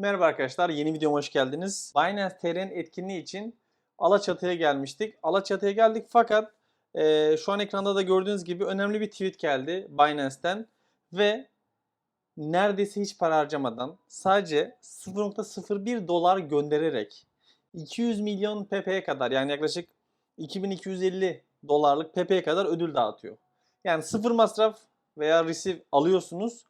Merhaba arkadaşlar, yeni videoma hoş geldiniz. Binance TR'nin etkinliği için Alaçatı'ya gelmiştik. Alaçatı'ya geldik fakat e, şu an ekranda da gördüğünüz gibi önemli bir tweet geldi Binance'ten ve neredeyse hiç para harcamadan sadece 0.01 dolar göndererek 200 milyon PP'ye kadar yani yaklaşık 2250 dolarlık PP'ye kadar ödül dağıtıyor. Yani sıfır masraf veya receive alıyorsunuz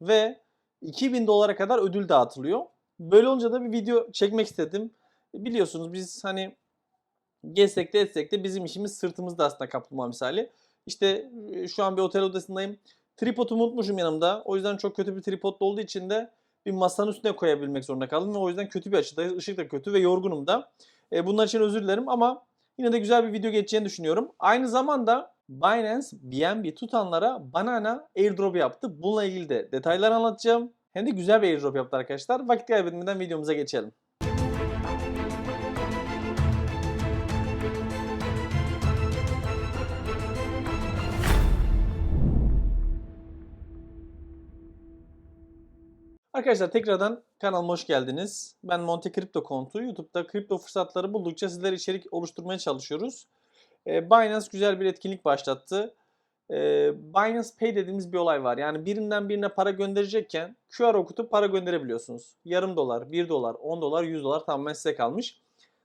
ve 2000 dolara kadar ödül dağıtılıyor. Böyle olunca da bir video çekmek istedim. Biliyorsunuz biz hani gezsek de etsek de bizim işimiz sırtımızda aslında kaplumbağa misali. İşte e, şu an bir otel odasındayım. Tripodumu unutmuşum yanımda. O yüzden çok kötü bir tripod olduğu için de bir masanın üstüne koyabilmek zorunda kaldım ve o yüzden kötü bir açıdayız. Işık da kötü ve yorgunum da. E, bunlar için özür dilerim ama yine de güzel bir video geçeceğini düşünüyorum. Aynı zamanda Binance BNB tutanlara Banana airdrop yaptı. Bununla ilgili de detaylar anlatacağım. Hem de güzel bir airdrop yaptı arkadaşlar. Vakit kaybetmeden videomuza geçelim. Arkadaşlar tekrardan kanalıma hoş geldiniz. Ben Monte Crypto Kontu. YouTube'da kripto fırsatları buldukça sizlere içerik oluşturmaya çalışıyoruz. Ee, Binance güzel bir etkinlik başlattı. Ee, Binance Pay dediğimiz bir olay var. Yani birinden birine para gönderecekken QR okutup para gönderebiliyorsunuz. Yarım dolar, 1 dolar, 10 dolar, 100 dolar tamamen size kalmış.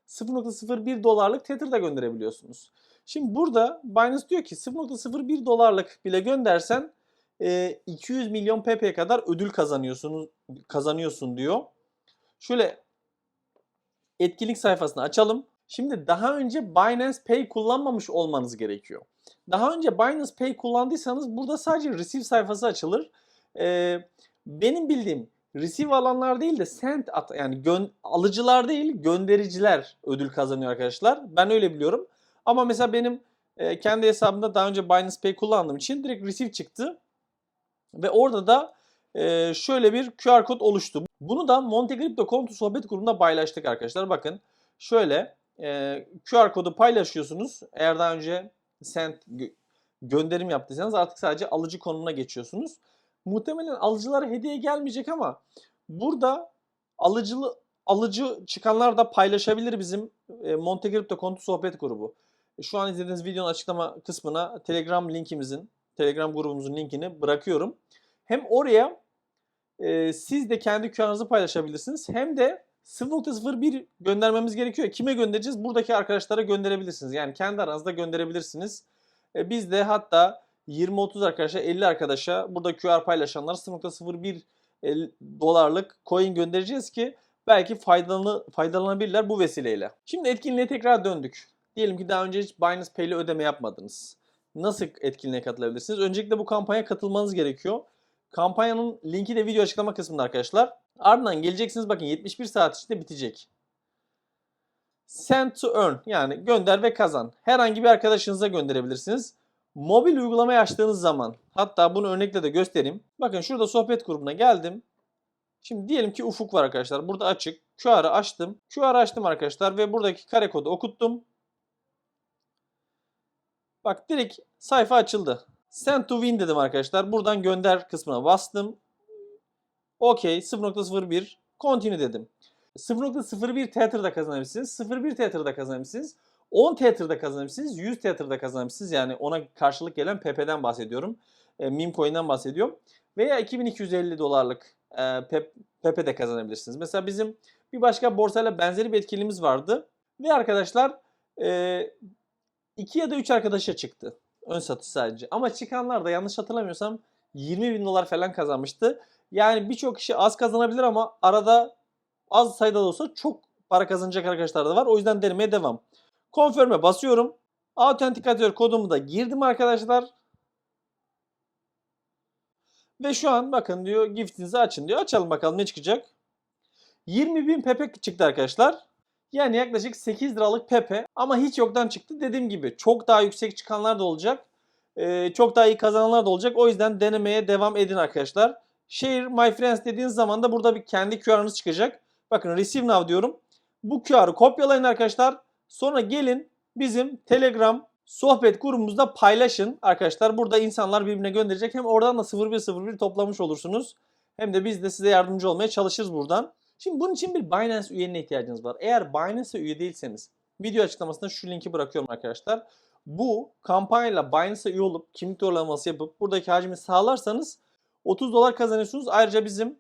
0.01 dolarlık Tether da gönderebiliyorsunuz. Şimdi burada Binance diyor ki 0.01 dolarlık bile göndersen e, 200 milyon PP'ye kadar ödül kazanıyorsun kazanıyorsun diyor. Şöyle etkinlik sayfasını açalım. Şimdi daha önce Binance Pay kullanmamış olmanız gerekiyor. Daha önce Binance Pay kullandıysanız burada sadece receive sayfası açılır. Ee, benim bildiğim receive alanlar değil de send at yani gön, alıcılar değil göndericiler ödül kazanıyor arkadaşlar. Ben öyle biliyorum. Ama mesela benim e, kendi hesabımda daha önce Binance Pay kullandığım için direkt receive çıktı. Ve orada da e, şöyle bir QR kod oluştu. Bunu da Monte sohbet grubunda paylaştık arkadaşlar. Bakın şöyle e, QR kodu paylaşıyorsunuz. Eğer daha önce send gö- gönderim yaptıysanız artık sadece alıcı konumuna geçiyorsunuz. Muhtemelen alıcılara hediye gelmeyecek ama burada alıcılı alıcı çıkanlar da paylaşabilir bizim e, Monte Crypto kontu sohbet grubu. Şu an izlediğiniz videonun açıklama kısmına Telegram linkimizin, Telegram grubumuzun linkini bırakıyorum. Hem oraya e, siz de kendi QR'ınızı paylaşabilirsiniz hem de 0.01 göndermemiz gerekiyor. Kime göndereceğiz? Buradaki arkadaşlara gönderebilirsiniz. Yani kendi aranızda gönderebilirsiniz. E, biz de hatta 20-30 arkadaşa 50 arkadaşa burada QR paylaşanlara 0.01 el- dolarlık coin göndereceğiz ki belki faydalanı, faydalanabilirler bu vesileyle. Şimdi etkinliğe tekrar döndük. Diyelim ki daha önce hiç Binance Pay ile ödeme yapmadınız. Nasıl etkinliğe katılabilirsiniz? Öncelikle bu kampanya katılmanız gerekiyor. Kampanyanın linki de video açıklama kısmında arkadaşlar. Ardından geleceksiniz bakın 71 saat içinde bitecek. Send to earn yani gönder ve kazan. Herhangi bir arkadaşınıza gönderebilirsiniz. Mobil uygulamayı açtığınız zaman hatta bunu örnekle de göstereyim. Bakın şurada sohbet grubuna geldim. Şimdi diyelim ki Ufuk var arkadaşlar. Burada açık. QR'ı açtım. QR'ı açtım arkadaşlar ve buradaki kare kodu okuttum. Bak direkt sayfa açıldı. Send to win dedim arkadaşlar. Buradan gönder kısmına bastım. OK 0.01 continue dedim. 0.01 Tether'da kazanabilirsiniz. 0.1 Tether'da kazanabilirsiniz. 10 Tether'da kazanabilirsiniz. 100 Tether'da kazanabilirsiniz. Yani ona karşılık gelen PP'den bahsediyorum. E, meme coin'den bahsediyorum. Veya 2250 dolarlık e, PP de kazanabilirsiniz. Mesela bizim bir başka borsayla benzeri bir etkinliğimiz vardı. Ve arkadaşlar e, 2 ya da 3 arkadaşa çıktı. Ön satış sadece. Ama çıkanlar da yanlış hatırlamıyorsam 20 bin dolar falan kazanmıştı. Yani birçok kişi az kazanabilir ama arada az sayıda da olsa çok para kazanacak arkadaşlar da var. O yüzden denemeye devam. Confirm'e basıyorum. Autentikatör kodumu da girdim arkadaşlar. Ve şu an bakın diyor giftinizi açın diyor. Açalım bakalım ne çıkacak. 20 bin pepe çıktı arkadaşlar. Yani yaklaşık 8 liralık pepe ama hiç yoktan çıktı. Dediğim gibi çok daha yüksek çıkanlar da olacak. Ee, çok daha iyi kazananlar da olacak. O yüzden denemeye devam edin arkadaşlar. Share my friends dediğiniz zaman da burada bir kendi QR'ınız çıkacak. Bakın receive now diyorum. Bu QR'ı kopyalayın arkadaşlar. Sonra gelin bizim Telegram sohbet grubumuzda paylaşın arkadaşlar. Burada insanlar birbirine gönderecek. Hem oradan da 0101 toplamış olursunuz. Hem de biz de size yardımcı olmaya çalışırız buradan. Şimdi bunun için bir Binance üyeliğine ihtiyacınız var. Eğer Binance'e üye değilseniz video açıklamasında şu linki bırakıyorum arkadaşlar. Bu kampanyayla Binance'e üye olup kimlik doğrulaması yapıp buradaki hacmi sağlarsanız 30 dolar kazanıyorsunuz. Ayrıca bizim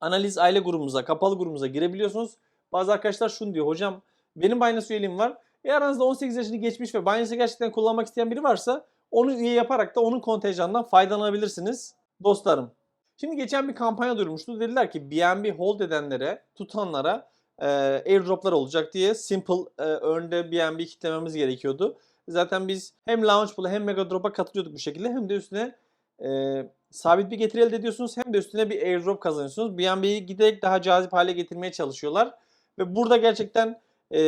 analiz aile grubumuza, kapalı grubumuza girebiliyorsunuz. Bazı arkadaşlar şunu diyor. Hocam benim Binance üyeliğim var. Eğer aranızda 18 yaşını geçmiş ve Binance'i gerçekten kullanmak isteyen biri varsa onu üye yaparak da onun kontenjanından faydalanabilirsiniz dostlarım. Şimdi geçen bir kampanya duyurmuştu. Dediler ki BNB hold edenlere, tutanlara e, airdroplar olacak diye Simple e, Earn'de BNB kitlememiz gerekiyordu. Zaten biz hem Launchpool'a hem Megadrop'a katılıyorduk bu şekilde hem de üstüne e, sabit bir getiri elde ediyorsunuz hem de üstüne bir airdrop kazanıyorsunuz. BNB'yi giderek daha cazip hale getirmeye çalışıyorlar. Ve burada gerçekten e,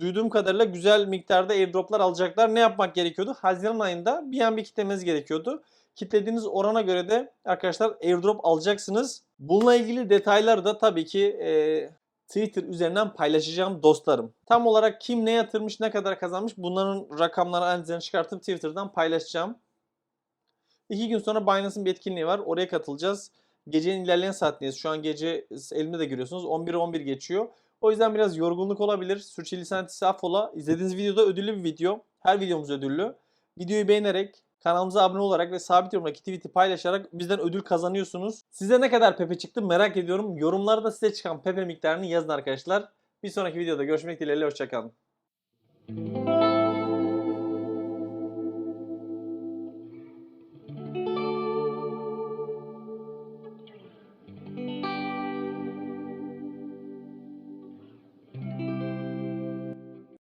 duyduğum kadarıyla güzel miktarda airdroplar alacaklar. Ne yapmak gerekiyordu? Haziran ayında BNB kitlemeniz gerekiyordu. Kitlediğiniz orana göre de arkadaşlar airdrop alacaksınız. Bununla ilgili detayları da tabii ki e, Twitter üzerinden paylaşacağım dostlarım. Tam olarak kim ne yatırmış, ne kadar kazanmış bunların rakamları analizlerini çıkartıp Twitter'dan paylaşacağım. İki gün sonra Binance'ın bir etkinliği var. Oraya katılacağız. Gecenin ilerleyen saatindeyiz. Şu an gece elimde de görüyorsunuz. 11'e 11 geçiyor. O yüzden biraz yorgunluk olabilir. Sürçülisan etisi affola. İzlediğiniz videoda ödüllü bir video. Her videomuz ödüllü. Videoyu beğenerek, kanalımıza abone olarak ve sabit yorumdaki tweet'i paylaşarak bizden ödül kazanıyorsunuz. Size ne kadar Pepe çıktı merak ediyorum. Yorumlarda size çıkan Pepe miktarını yazın arkadaşlar. Bir sonraki videoda görüşmek dileğiyle. Hoşçakalın.